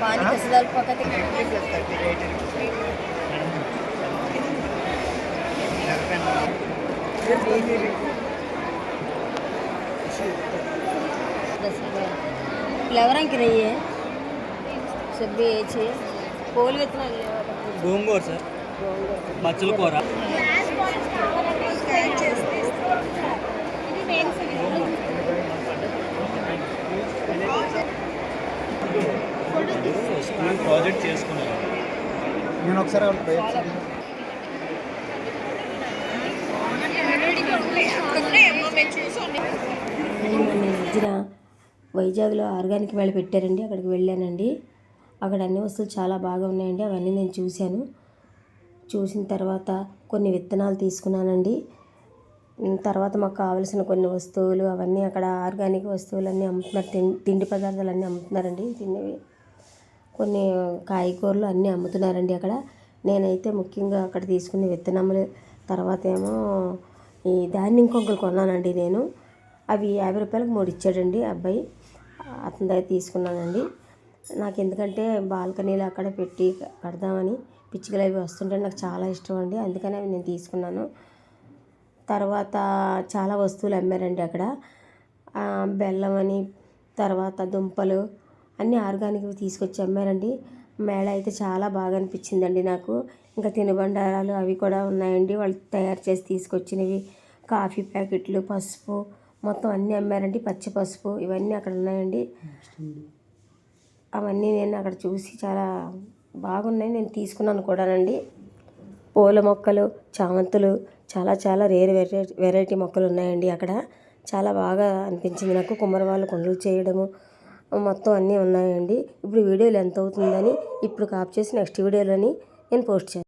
पानी कैसे डाल पकाते ఫ్లేవర్ అంకి నెయ్యి సబ్బి వేసి. పోలు విత్తనాలు గోంగూర సార్. మచ్చల కూర. స్కూల్ ప్రాజెక్ట్ చేసుకున్నాను నేను ఒకసారి ప్రయత్నం మధ్యన వైజాగ్లో ఆర్గానిక్ మేళ పెట్టారండి అక్కడికి వెళ్ళానండి. అక్కడ అన్ని వస్తువులు చాలా బాగా ఉన్నాయండి అవన్నీ నేను చూశాను. చూసిన తర్వాత కొన్ని విత్తనాలు తీసుకున్నానండి. తర్వాత మాకు కావలసిన కొన్ని వస్తువులు అవన్నీ అక్కడ ఆర్గానిక్ వస్తువులు అన్నీ అమ్ముతున్నారు తిండి తిండి పదార్థాలు అన్నీ అమ్ముతున్నారండి. తినేవి కొన్ని కాయగూరలు అన్నీ అమ్ముతున్నారండి అక్కడ. నేనైతే ముఖ్యంగా అక్కడ తీసుకునే విత్తనములు తర్వాత ఏమో ఈ ధాన్యం కొంకలు కొన్నానండి నేను. అవి యాభై రూపాయలకు మూడు ఇచ్చాడండి ఆ అబ్బాయి. అతని దగ్గర తీసుకున్నానండి. నాకు ఎందుకంటే బాల్కనీలు అక్కడ పెట్టి కడదామని పిచ్చుకలు అవి వస్తుంటే నాకు చాలా ఇష్టం అండి. అందుకని అవి నేను తీసుకున్నాను. తర్వాత చాలా వస్తువులు అమ్మారండి అక్కడ. బెల్లం అని తర్వాత దుంపలు అన్నీ ఆర్గానిక్వి తీసుకొచ్చి అమ్మారండి. మేళ అయితే చాలా బాగా అనిపించిందండి నాకు. ఇంకా తినుబండారాలు అవి కూడా ఉన్నాయండి. వాళ్ళు తయారు చేసి తీసుకొచ్చినవి. కాఫీ ప్యాకెట్లు పసుపు మొత్తం అన్నీ అమ్మారండి. పచ్చి పసుపు ఇవన్నీ అక్కడ ఉన్నాయండి. అవన్నీ నేను అక్కడ చూసి చాలా బాగున్నాయి. నేను తీసుకున్నాను కూడానండి. పూల మొక్కలు చామంతులు చాలా చాలా రేర్ వెరైటీ వెరైటీ మొక్కలు ఉన్నాయండి అక్కడ. చాలా బాగా అనిపించింది నాకు. కుమ్మరి వాళ్ళు కుండలు చేయడము మొత్తం అన్నీ ఉన్నాయండి. ఇప్పుడు వీడియోలు ఎంత అవుతుందని ఇప్పుడు కాప్ చేసి నెక్స్ట్ వీడియోలని నేను పోస్ట్ చేస్తాను